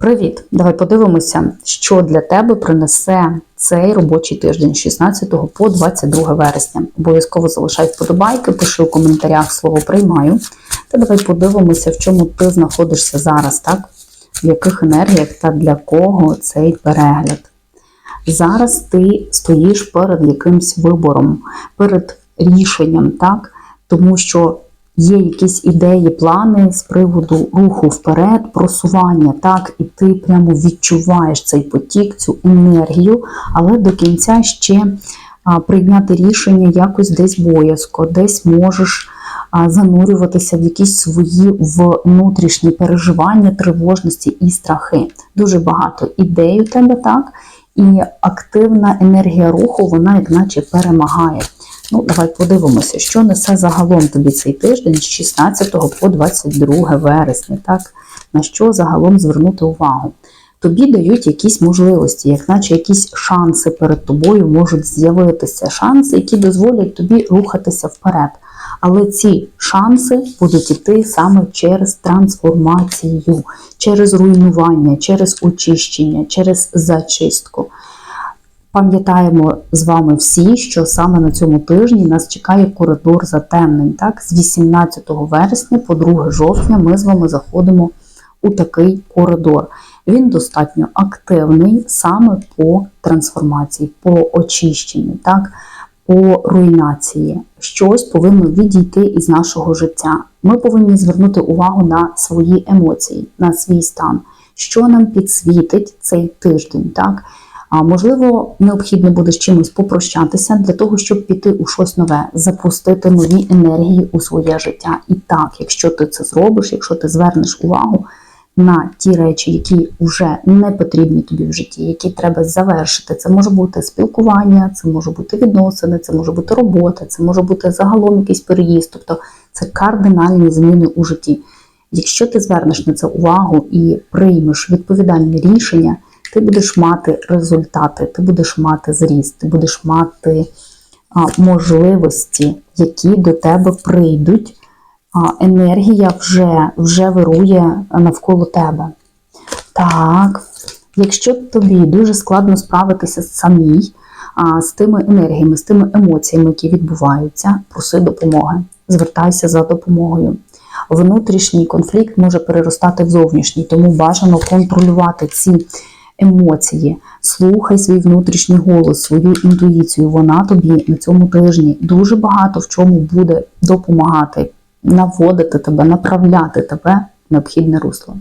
Привіт! Давай подивимося, що для тебе принесе цей робочий тиждень з 16 по 22 вересня. Обов'язково залишай вподобайки, пиши у коментарях слово приймаю. Та давай подивимося, в чому ти знаходишся зараз, так? В яких енергіях та для кого цей перегляд. Зараз ти стоїш перед якимсь вибором, перед рішенням, так? Тому що є якісь ідеї, плани з приводу руху вперед, просування, так, і ти прямо відчуваєш цей потік, цю енергію, але до кінця ще прийняти рішення якось десь боязко, десь можеш занурюватися в якісь свої внутрішні переживання, тривожності і страхи. Дуже багато ідей у тебе, так, і активна енергія руху, вона як наче перемагає. Ну, давай подивимося, що несе загалом тобі цей тиждень з 16 по 22 вересня, так? На що загалом звернути увагу? Тобі дають якісь можливості, як наче якісь шанси перед тобою можуть з'явитися, шанси, які дозволять тобі рухатися вперед. Але ці шанси будуть йти саме через трансформацію, через руйнування, через очищення, через зачистку. Пам'ятаємо з вами всі, що саме на цьому тижні нас чекає коридор затемнень. Так? З 18 вересня по 2 жовтня ми з вами заходимо у такий коридор. Він достатньо активний саме по трансформації, по очищенню, так? по руйнації. Щось повинно відійти із нашого життя. Ми повинні звернути увагу на свої емоції, на свій стан, що нам підсвітить цей тиждень. так? А можливо, необхідно буде з чимось попрощатися для того, щоб піти у щось нове, запустити нові енергії у своє життя. І так, якщо ти це зробиш, якщо ти звернеш увагу на ті речі, які вже не потрібні тобі в житті, які треба завершити, це може бути спілкування, це може бути відносини, це може бути робота, це може бути загалом якийсь переїзд, тобто це кардинальні зміни у житті. Якщо ти звернеш на це увагу і приймеш відповідальне рішення ти будеш мати результати, ти будеш мати зріст, ти будеш мати а, можливості, які до тебе прийдуть. А, енергія вже, вже вирує навколо тебе. Так, якщо тобі дуже складно справитися самій а, з тими енергіями, з тими емоціями, які відбуваються, проси допомоги, звертайся за допомогою. Внутрішній конфлікт може переростати в зовнішній, тому бажано контролювати ці емоції, слухай свій внутрішній голос, свою інтуїцію. Вона тобі на цьому тижні дуже багато в чому буде допомагати, наводити тебе, направляти тебе в необхідне русло.